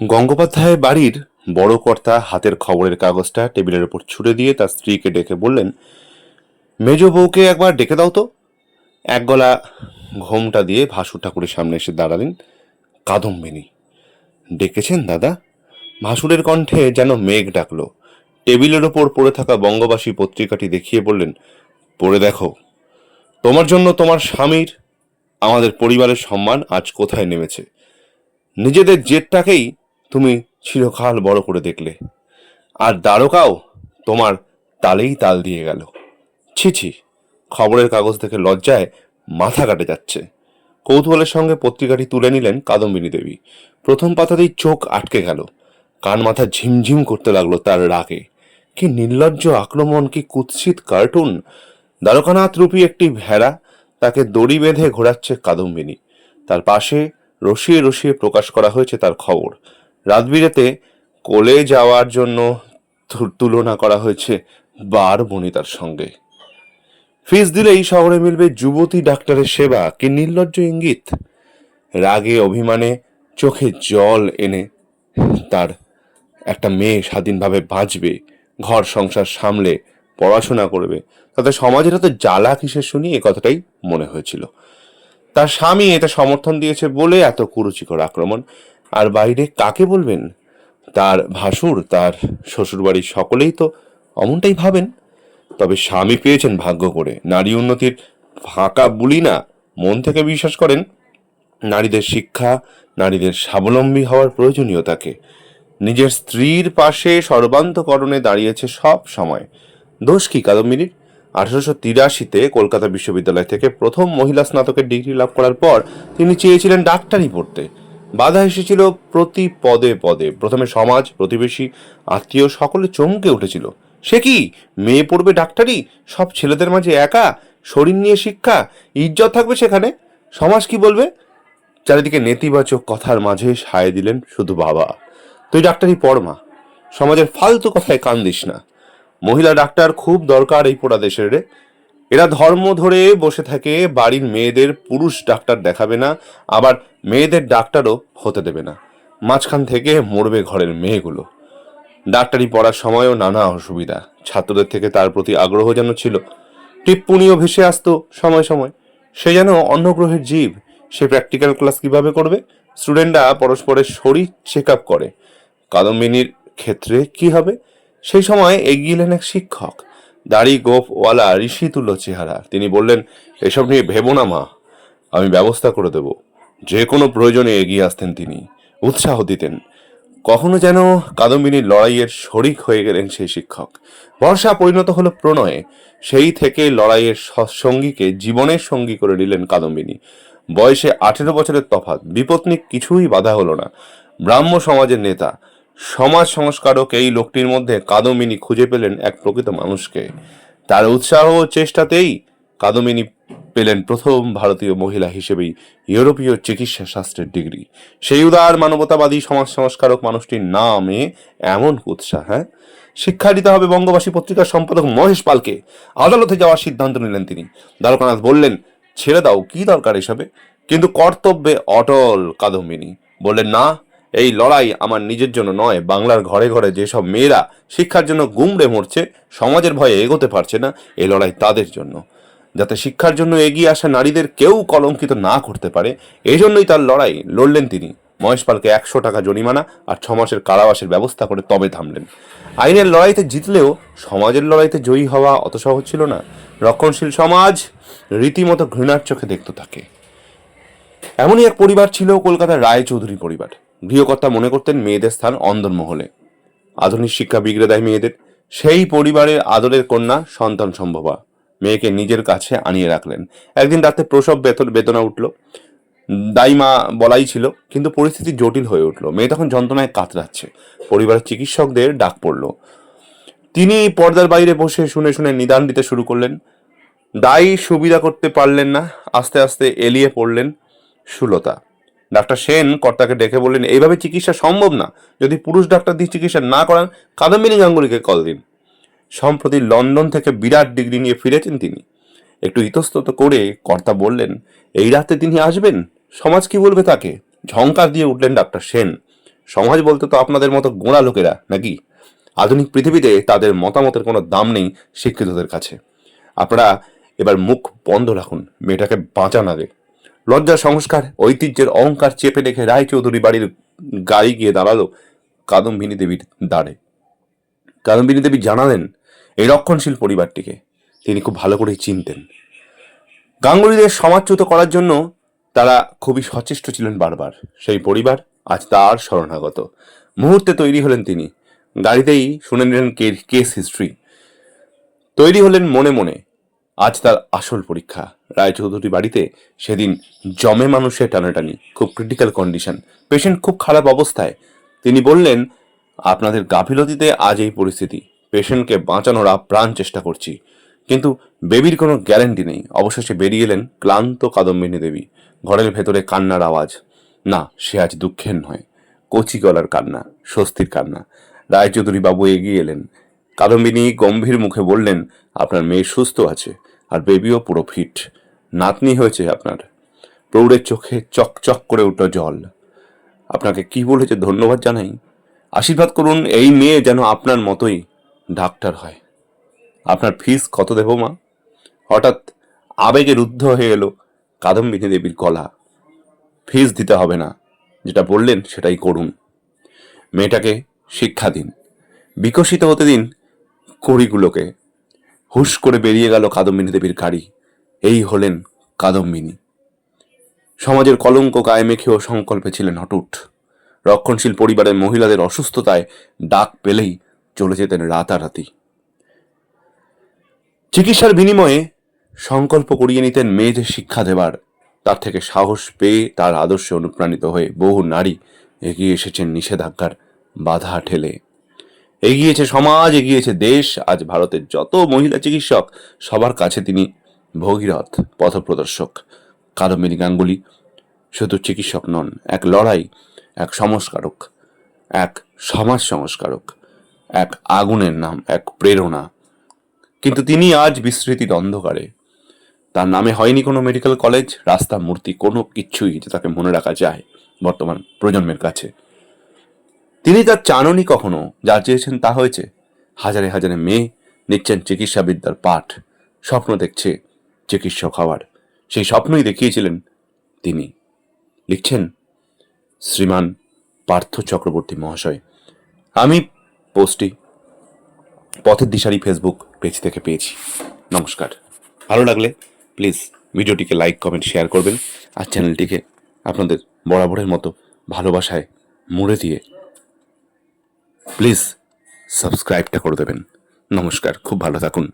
গঙ্গোপাধ্যায় বাড়ির বড় কর্তা হাতের খবরের কাগজটা টেবিলের উপর ছুড়ে দিয়ে তার স্ত্রীকে ডেকে বললেন, মেজ বউকে একবার ডেকে দাও তো। এক গলা ঘোমটা দিয়ে ভাসু ঠাকুরের সামনে এসে দাঁড়ালেন কাদম্বিনী। ডেকেছেন দাদা? ভাসুরের কণ্ঠে যেন মেঘ ডাকলো। টেবিলের ওপর পড়ে থাকা বঙ্গবাসী পত্রিকাটি দেখিয়ে বললেন, পড়ে দেখো। তোমার জন্য তোমার স্বামীর, আমাদের পরিবারের সম্মান আজ কোথায় নেমেছে? নিজেদের জেদটাকেই তুমি চিরকাল বড় করে দেখলে। আর দ্বারকাও তোমার তালেই তাল দিয়ে গেল। ছি ছি, খবরের কাগজ থেকে লজ্জায় মাথা কাটে যাচ্ছে। কৌতূহলের সঙ্গে পত্রিকাটি তুলে নিলেন কাদম্বিনী দেবী। প্রথম পাতাতেই চোখ আটকে গেল। কান মাথা ঝিমঝিম করতে লাগল তার রাগে। কি নির্লজ্জ আক্রমণ, কি কুৎসিত কার্টুন। দ্বারকানাথ রূপী একটি ভেড়া তাকে দড়ি বেঁধে ঘোরাচ্ছে কাদম্বিনী। তার পাশে রসিয়ে রসিয়ে প্রকাশ করা হয়েছে তার খবর। রাতবিরেতে কোলে যাওয়ার জন্য তুলনা করা হয়েছে বার বনিতার সঙ্গে। ফিস দিলেই শহরে মিলবে যুবতী ডাক্তারের সেবা, কি নির্লজ্জ ইঙ্গিত? রাগে অভিমানে চোখে জল এনে তার একটা মেয়ে স্বাধীনভাবে বাঁচবে, ঘর সংসার সামলে, পড়াশোনা করবে, তাতে সমাজের তো জ্বালা কিসের শুনি এ কথাটাই মনে হয়েছিল। তার স্বামী এটা সমর্থন দিয়েছে বলে এত কুরুচিকর আক্রমণ আর বাইরে কাকে বলবেন? তার ভাসুর, তার শ্বশুরবাড়ির সকলেই তো অমনটাই ভাবেন। তবে স্বামী পেয়েছেন ভাগ্য করে। নারী উন্নতির ফাঁকা বুলি না মন থেকে বিশ্বাস করেন। নারীদের শিক্ষা, নারীদের স্বাবলম্বী হওয়ার প্রয়োজনীয়তাকে। নিজের স্ত্রীর পাশে সর্বান্তকরণে দাঁড়িয়েছে সব সময়। দোষ কি কাদম্বিনীর আঠারোশো তিরাশিতে কলকাতা বিশ্ববিদ্যালয় থেকে প্রথম মহিলা স্নাতকের ডিগ্রি লাভ করার পর তিনি চেয়েছিলেন ডাক্তারি পড়তে। বাধা এসেছিল প্রতি পদে পদে। প্রথমে সমাজ, প্রতিবেশী, আত্মীয় সকলে চমকে উঠেছিল। সে কি? মেয়ে পড়বে ডাক্তারি? সব ছেলেদের মাঝে একা? শরীর নিয়ে শিক্ষা? ইজ্জত থাকবে সেখানে? সমাজ কি বলবে? চারিদিকে নেতিবাচক কথার মাঝে সায় দিলেন শুধু বাবা। তুই ডাক্তারি পড় মা। সমাজের ফালতু কথায় কান দিস না। মহিলা ডাক্তার খুব দরকার এই পোড়া দেশের রে। এরা ধর্ম ধরে বসে থাকে, বাড়ির মেয়েদের পুরুষ ডাক্তার দেখাবে না, আবার মেয়েদের ডাক্তারও হতে দেবে না। মাঝখান থেকে মরবে ঘরের মেয়েগুলো। ডাক্তারি পড়ার সময়ও নানা অসুবিধা। ছাত্রদের থেকে তার প্রতি আগ্রহ যেন ছিল। টিপ্পনিও ভেসে আসতো সময় সময়। সে যেন অন্য গ্রহের জীব। সে প্র্যাকটিক্যাল ক্লাস কীভাবে করবে? স্টুডেন্টরা পরস্পরের শরীর চেক আপ করে। কাদম্বিনীর ক্ষেত্রে কি হবে? সেই সময় এগিয়ে এলেন এক শিক্ষক। দাড়ি গোফওয়ালা ঋষি তুল্য চেহারা। তিনি বললেন, এসব নিয়ে ভেবো না, মা। আমি ব্যবস্থা করে দেব। যে কোনো প্রয়োজনে এগিয়ে আসতেন তিনি। উৎসাহ দিতেন। কখনো যেন কাদম্বিনীর লড়াইয়ের শরিক হয়ে গেলেন সেই শিক্ষক। বর্ষা পরিণত হলো প্রণয়ে। সেই থেকে লড়াইয়ের সঙ্গীকে জীবনের সঙ্গী করে নিলেন কাদম্বিনী। বয়সে আঠেরো বছরের তফাৎ। বিপত্নিক কিছুই বাধা হলো না। ব্রাহ্ম সমাজের নেতা। সমাজ সংস্কারক এই লোকটির মধ্যে কাদম্বিনী খুঁজে পেলেন এক প্রকৃত মানুষকে। তার উৎসাহ ও চেষ্টাতেই কাদম্বিনী পেলেন প্রথম ভারতীয় মহিলা হিসেবেই ইউরোপীয় চিকিৎসা শাস্ত্রের ডিগ্রি। সেই উদার মানবতাবাদী সমাজ সংস্কারক মানুষটির নামে এমন উৎসাহ হ্যাঁ? শিক্ষা দিতে হবে বঙ্গবাসী পত্রিকার সম্পাদক মহেশ পালকে। আদালতে যাওয়ার সিদ্ধান্ত নিলেন তিনি। দ্বারকানাথ বললেন, ছেড়ে দাও, কি দরকার এসবে? কিন্তু কর্তব্যে অটল কাদম্বিনী। বললেন, না এই লড়াই আমার নিজের জন্য নয়, বাংলার ঘরে ঘরে যেসব মেয়েরা শিক্ষার জন্য গুমড়ে মরছে, সমাজের ভয়ে এগোতে পারছে না, এই লড়াই তাদের জন্য। যাতে শিক্ষার জন্য এগিয়ে আসা নারীদের কেউ কলঙ্কিত না করতে পারে এই জন্যই তার লড়াই লড়লেন তিনি। মহেশ পালকে একশো টাকা জরিমানা আর ছ মাসের কারাবাসের ব্যবস্থা করে তবে থামলেন। আইনের লড়াইতে জিতলেও সমাজের লড়াইতে জয়ী হওয়া অত সহজ ছিল না। রক্ষণশীল সমাজ রীতিমতো ঘৃণার চোখে দেখত তাকে এমনই এক পরিবার ছিল কলকাতার রায়চৌধুরী পরিবার। গৃহকর্তা মনে করতেন মেয়েদের স্থান অন্দরমহলে। আধুনিক শিক্ষা বিগড়ে দেয় মেয়েদের। সেই পরিবারের আদরের কন্যা সন্তান সম্ভবা। মেয়েকে নিজের কাছে আনিয়ে রাখলেন। একদিন রাতে প্রসব বেতন, বেদনা উঠল। দাইমা বলাই ছিল, কিন্তু পরিস্থিতি জটিল হয়ে উঠল। মেয়ে তখন যন্ত্রণায় কাতরাচ্ছে। পরিবারের চিকিৎসকদের ডাক পড়ল। তিনি পর্দার বাইরে বসে শুনে শুনে নিদান দিতে শুরু করলেন। দায়ী সুবিধা করতে পারলেন না। আস্তে আস্তে এলিয়ে পড়লেন সুলতা। ডাক্তার সেন কর্তাকে ডেকে বললেন, এইভাবে চিকিৎসা সম্ভব না। যদি পুরুষ ডাক্তার দিয়ে চিকিৎসা না করান, কাদম্বিনী গাঙ্গুলিকে কল দিন। সম্প্রতি লন্ডন থেকে বিরাট ডিগ্রি নিয়ে ফিরেছেন তিনি। একটু ইতস্তত করে কর্তা বললেন, এই রাতে তিনি আসবেন? সমাজ কি বলবে তাকে? ঝংকার দিয়ে উঠলেন ডাক্তার সেন। সমাজ বলতে তো আপনাদের মতো গোড়া লোকেরা, নাকি? আধুনিক পৃথিবীতে তাদের মতামতের কোনো দাম নেই শিক্ষিতদের কাছে। আপনারা এবার মুখ বন্ধ রাখুন, মেয়েটাকে বাঁচান আগে। লজ্জা, সংস্কার, ঐতিহ্যের অহংকার চেপে রেখে রায়চৌধুরী বাড়ির গাড়ি গিয়ে দাঁড়াল কাদম্বিনী দেবীর দাঁড়ে কাদম্বিনী দেবী জানালেন এই রক্ষণশীল পরিবারটিকে। তিনি খুব ভালো করেই চিনতেন। গাঙ্গুলিদের সমাজচ্যুত করার জন্য তারা খুবই সচেষ্ট ছিলেন বারবার। সেই পরিবার আজ তার শরণাগত। মুহূর্তে তৈরি হলেন তিনি। গাড়িতেই শুনে নিলেন কেস হিস্ট্রি। তৈরি হলেন মনে মনে আজ তার আসল পরীক্ষা। রায়চৌধুরী বাড়িতে সেদিন জমে মানুষের টানাটানি, খুব ক্রিটিক্যাল কন্ডিশন পেশেন্ট খুব খারাপ অবস্থায়। তিনি বললেন, আপনাদের গাফিলতিতে আজ এই পরিস্থিতি। পেশেন্টকে বাঁচানোর আপ্রাণ চেষ্টা করছি। কিন্তু বেবির কোনো গ্যারেন্টি নেই। অবশেষে বেরিয়ে এলেন ক্লান্ত কাদম্বিনী দেবী। ঘরের ভেতরে কান্নার আওয়াজ। না, সে আজ দুঃখের নয়। কচি গলার কান্না, স্বস্তির কান্না। রায়চৌধুরী বাবু এগিয়ে এলেন। কাদম্বিনী গম্ভীর মুখে বললেন, আপনার মেয়ে সুস্থ আছে। আর বেবিও পুরো ফিট নাতনি হয়েছে আপনার। প্রৌঢ়ের চোখে চকচক করে উঠল জল। আপনাকে কি বলেছে ধন্যবাদ জানাই? আশীর্বাদ করুন, এই মেয়ে যেন আপনার মতোই ডাক্তার হয়। আপনার ফিস কত দেব মা? হঠাৎ আবেগে রুদ্ধ হয়ে এলো কাদম্বিনী দেবীর কলা ফিস দিতে হবে না, যেটা বললেন সেটাই করুন। মেয়েটাকে শিক্ষা দিন। বিকশিত হতে দিন কড়িগুলোকে। হুশ করে বেরিয়ে গেল কাদম্বিনী দেবীর গাড়ি এই হলেন কাদম্বিনী। সমাজের কলঙ্ক গায়ে মেখেও সংকল্পে ছিলেন অটুট রক্ষণশীল পরিবারের মহিলাদের অসুস্থতায় ডাক পেলেই চলে যেতেন রাতারাতি। চিকিৎসার বিনিময়ে সংকল্প করিয়ে নিতেন মেয়েদের শিক্ষা দেবার। তার থেকে সাহস পেয়ে তার আদর্শে অনুপ্রাণিত হয়ে বহু নারী এগিয়ে এসেছেন নিষেধাজ্ঞার বাধা ঠেলে। এগিয়েছে সমাজ, এগিয়েছে দেশ। আজ ভারতের যত মহিলা চিকিৎসক, সবার কাছে তিনি ভগীরথ পথপ্রদর্শক। কাদম্বিনী গাঙ্গুলি শুধু চিকিৎসক নন, এক লড়াই, এক সংস্কারক, এক সমাজ সংস্কারক, এক আগুনের নাম, এক প্রেরণা। কিন্তু তিনি আজ বিস্মৃতির অন্ধকারে। তার নামে হয়নি কোনো মেডিকেল কলেজ রাস্তা মূর্তি, কোনো কিচ্ছুই যে তাকে মনে রাখা যায় বর্তমান প্রজন্মের কাছে। তিনি তার চাননি কখনো? যা চেয়েছেন তা হয়েছে। হাজারে হাজারে মেয়ে নিচ্ছেন চিকিৎসাবিদ্যার পাঠ। স্বপ্ন দেখছে চিকিৎসক হওয়ার। সেই স্বপ্নই দেখিয়েছিলেন তিনি। লিখছেন শ্রীমান পার্থ চক্রবর্তী মহাশয়। আমি পোস্টটি পথের দিশারি ফেসবুক পেজ থেকে পেয়েছি। নমস্কার। ভালো লাগলে প্লিজ ভিডিওটিকে লাইক, কমেন্ট, শেয়ার করবেন আর চ্যানেলটিকে আপনাদের বরাবরের মতো ভালোবাসায় মুড়ে দিয়ে প্লিজ সাবস্ক্রাইবটা করে দেবেন। নমস্কার খুব ভালো থাকুন।